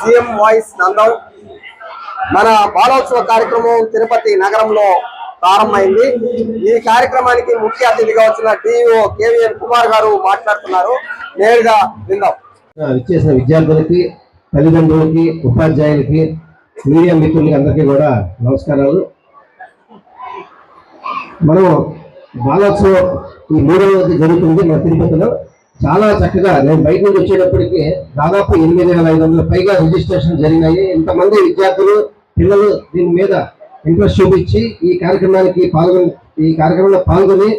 CM voice Nandam. మన బాలోత్సవ కార్యక్రమం తిరుపతి నగరంలో ప్రారంభమైంది. ఈ కార్యక్రమానికి ముఖ్య అతిథిగా వచ్చిన డిఓ కేవీఎన్ కుమార్ గారు మాట్లాడుతున్నారు. నేరుగా విందాం. ఇచ్చేసిన విద్యార్థులకి తల్లిదండ్రులకి ఉపాధ్యాయులకి మీడియా మిత్రులకి అందరికీ కూడా నమస్కారాలు. మనం బాలోత్సవం ఈ మూడవది జరుగుతుంది మన తిరుపతిలో. చాలా చక్కగా నేను బయట నుంచి వచ్చేటప్పటికి దాదాపు ఎనిమిది వేల ఐదు వందల పైగా రిజిస్ట్రేషన్ జరిగినాయి. ఇంతమంది విద్యార్థులు పిల్లలు దీని మీద ఇంట్రెస్ట్ చూపించి ఈ కార్యక్రమానికి పాల్గొని ఈ కార్యక్రమంలో పాల్గొని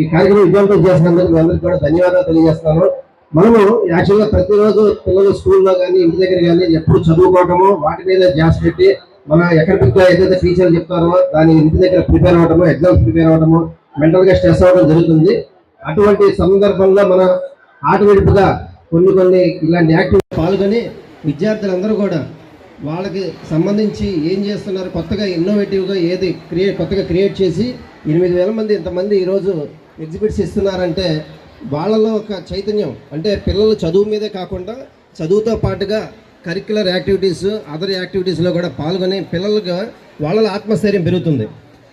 ఈ కార్యక్రమం విజయవంతం చేసినందుకు మీ అందరికీ కూడా ధన్యవాదాలు తెలియజేస్తున్నాను. మనము యాక్చువల్గా ప్రతిరోజు పిల్లలు స్కూల్లో కానీ ఇంటి దగ్గర కానీ ఎప్పుడు చదువుకోవటము వాటి మీద జాస్ పెట్టి మన అకాడమిక్గా ఏదైతే టీచర్లు చెప్తారో దాని ఇంటి దగ్గర ప్రిపేర్ అవ్వడము ఎగ్జామ్స్ ప్రిపేర్ అవ్వడము మెంటల్గా స్ట్రెస్ అవ్వడం జరుగుతుంది. అటువంటి సందర్భంలో మన ఆటవిడుపుగా కొన్ని కొన్ని ఇలాంటి యాక్టివ్ పాల్గొని విద్యార్థులందరూ కూడా వాళ్ళకి సంబంధించి ఏం చేస్తున్నారు కొత్తగా ఇన్నోవేటివ్గా ఏది క్రియేట్ కొత్తగా క్రియేట్ చేసి ఎనిమిది వేల మంది ఇంతమంది ఈరోజు ఎగ్జిబిట్స్ ఇస్తున్నారంటే వాళ్ళలో ఒక చైతన్యం. అంటే పిల్లలు చదువు మీదే కాకుండా చదువుతో పాటుగా కరిక్యులర్ యాక్టివిటీస్ అదర్ యాక్టివిటీస్లో కూడా పాల్గొని పిల్లలుగా వాళ్ళ ఆత్మస్థైర్యం పెరుగుతుంది.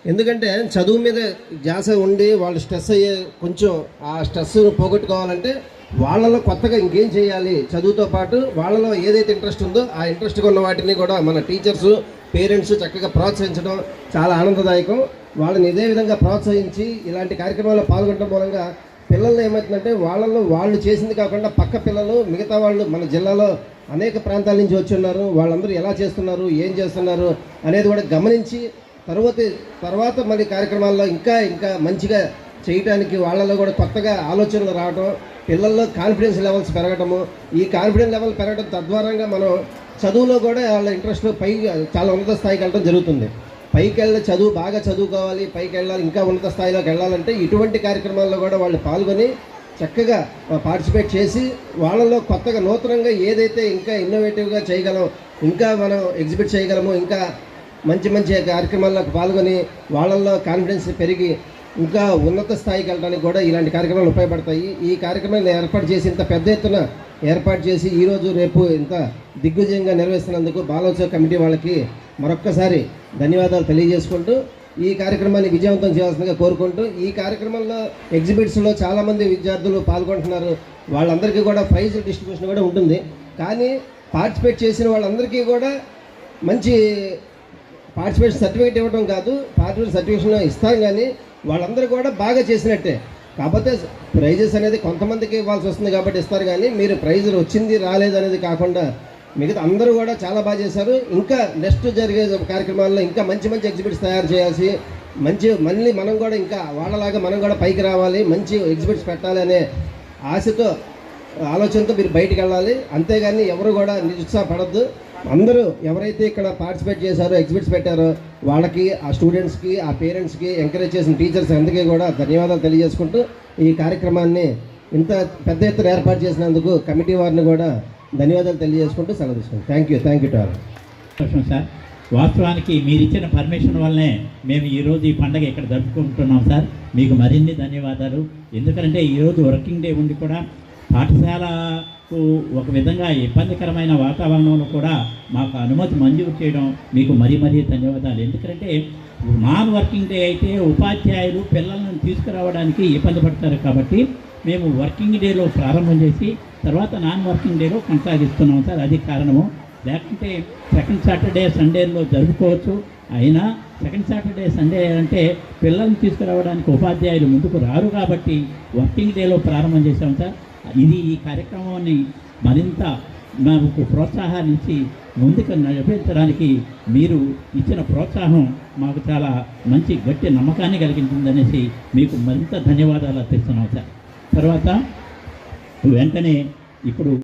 ఎందుకంటే చదువు మీద ధ్యాస ఉండి వాళ్ళు స్ట్రెస్ అయ్యే కొంచెం ఆ స్ట్రెస్ పోగొట్టుకోవాలంటే వాళ్ళలో కొత్తగా ఇంకేం చేయాలి? చదువుతో పాటు వాళ్ళలో ఏదైతే ఇంట్రెస్ట్ ఉందో ఆ ఇంట్రెస్ట్ ఉన్న వాటిని కూడా మన టీచర్స్ పేరెంట్స్ చక్కగా ప్రోత్సహించడం చాలా ఆనందదాయకం. వాళ్ళని ఇదే విధంగా ప్రోత్సహించి ఇలాంటి కార్యక్రమాల్లో పాల్గొనడం మూలంగా పిల్లలు ఏమవుతుందంటే వాళ్ళలో వాళ్ళు చేసింది కాకుండా పక్క పిల్లలు మిగతా వాళ్ళు మన జిల్లాలో అనేక ప్రాంతాల నుంచి వచ్చి ఉన్నారు. వాళ్ళందరూ ఎలా చేస్తున్నారు? ఏం చేస్తున్నారు? అనేది కూడా గమనించి తర్వాత తర్వాత మళ్ళీ కార్యక్రమాల్లో ఇంకా ఇంకా మంచిగా చేయటానికి వాళ్ళలో కూడా కొత్తగా ఆలోచనలు రావడం పిల్లల్లో కాన్ఫిడెన్స్ లెవెల్స్ పెరగటము. ఈ కాన్ఫిడెన్స్ లెవెల్ పెరగడం తద్వారంగా మనం చదువులో కూడా వాళ్ళ ఇంట్రెస్ట్ పై చాలా ఉన్నత స్థాయికి వెళ్ళడం జరుగుతుంది. పైకి వెళ్ళి చదువు బాగా చదువుకోవాలి పైకి వెళ్ళాలి ఇంకా ఉన్నత స్థాయిలోకి వెళ్ళాలంటే ఇటువంటి కార్యక్రమాల్లో కూడా వాళ్ళు పాల్గొని చక్కగా పార్టిసిపేట్ చేసి వాళ్ళలో కొత్తగా నూతనంగా ఏదైతే ఇంకా ఇన్నోవేటివ్గా చేయగలం ఇంకా మనం ఎగ్జిబిట్ చేయగలము ఇంకా మంచి మంచి కార్యక్రమాల్లో పాల్గొని వాళ్ళల్లో కాన్ఫిడెన్స్ పెరిగి ఇంకా ఉన్నత స్థాయికి వెళ్ళడానికి కూడా ఇలాంటి కార్యక్రమాలు ఉపయోగపడతాయి. ఈ కార్యక్రమాన్ని ఏర్పాటు చేసి ఇంత పెద్ద ఎత్తున ఏర్పాటు చేసి ఈరోజు రేపు ఇంత దిగ్విజయంగా నిర్వహిస్తున్నందుకు బాలోత్సవ కమిటీ వాళ్ళకి మరొక్కసారి ధన్యవాదాలు తెలియజేసుకుంటూ ఈ కార్యక్రమాన్ని విజయవంతం చేయాల్సిందిగా కోరుకుంటూ ఈ కార్యక్రమంలో ఎగ్జిబిట్స్లో చాలామంది విద్యార్థులు పాల్గొంటున్నారు. వాళ్ళందరికీ కూడా ప్రైజ్ డిస్ట్రిబ్యూషన్ కూడా ఉంటుంది. కానీ పార్టిసిపేట్ చేసిన వాళ్ళందరికీ కూడా మంచి పార్టిసిపేషన్ సర్టిఫికేట్ ఇవ్వడం కాదు పార్టిసిపేషన్ సర్టిఫికేషన్ ఇస్తాం కానీ వాళ్ళందరూ కూడా బాగా చేసినట్టే. కాకపోతే ప్రైజెస్ అనేది కొంతమందికి ఇవ్వాల్సి వస్తుంది కాబట్టి ఇస్తారు కానీ మీరు ప్రైజ్ వచ్చింది రాలేదు అనేది కాకుండా మిగతా అందరూ కూడా చాలా బాగా చేశారు. ఇంకా నెక్స్ట్ జరిగే కార్యక్రమాల్లో ఇంకా మంచి మంచి ఎగ్జిబిట్స్ తయారు చేయాల్సి మంచి మళ్ళీ మనం కూడా ఇంకా వాళ్ళలాగా మనం కూడా పైకి రావాలి మంచి ఎగ్జిబిట్స్ పెట్టాలి అనే ఆశతో ఆలోచనతో మీరు బయటికి వెళ్ళాలి. అంతేగాని ఎవరు కూడా నిరుత్సాహపడద్దు. అందరూ ఎవరైతే ఇక్కడ పార్టిసిపేట్ చేశారో ఎగ్జిబిట్స్ పెట్టారో వాళ్ళకి ఆ స్టూడెంట్స్కి ఆ పేరెంట్స్కి ఎంకరేజ్ చేసిన టీచర్స్ అందరికీ కూడా ధన్యవాదాలు తెలియజేసుకుంటూ ఈ కార్యక్రమాన్ని ఇంత పెద్ద ఎత్తున ఏర్పాటు చేసినందుకు కమిటీ వారిని కూడా ధన్యవాదాలు తెలియజేసుకుంటూ సెలవు తీసుకుంటాం. Thank you thank you to all sir. వాస్తవానికి మీరు ఇచ్చిన పర్మిషన్ వల్లనే మేము ఈరోజు ఈ పండగ ఇక్కడ జరుపుకుంటున్నాం సార్. మీకు మరిన్ని ధన్యవాదాలు. ఎందుకంటే ఈరోజు వర్కింగ్ డే ఉండి కూడా. పాఠశాలకు ఒక విధంగా ఇబ్బందికరమైన వాతావరణంలో కూడా మాకు అనుమతి మంజూరు చేయడం మీకు మరీ మరీ ధన్యవాదాలు. ఎందుకంటే నాన్ వర్కింగ్ డే అయితే ఉపాధ్యాయులు పిల్లలను తీసుకురావడానికి ఇబ్బంది పడతారు కాబట్టి మేము వర్కింగ్ డేలో ప్రారంభం చేసి తర్వాత నాన్ వర్కింగ్ డేలో కొనసాగిస్తున్నాం సార్. అది కారణము. లేకుంటే సెకండ్ సాటర్డే సండేలో జరుపుకోవచ్చు. అయినా సెకండ్ సాటర్డే సండే అంటే పిల్లల్ని తీసుకురావడానికి ఉపాధ్యాయులు ముందుకు రారు కాబట్టి వర్కింగ్ డేలో ప్రారంభం చేశాం సార్. ఇది ఈ కార్యక్రమాన్ని మరింత మాకు ప్రోత్సాహాన్ని ముందుకు నడిపించడానికి మీరు ఇచ్చిన ప్రోత్సాహం మాకు చాలా మంచి గట్టి నమ్మకాన్ని కలిగించిందనేసి మీకు మరింత ధన్యవాదాలు అర్పిస్తున్నాం సార్. తర్వాత వెంటనే ఇప్పుడు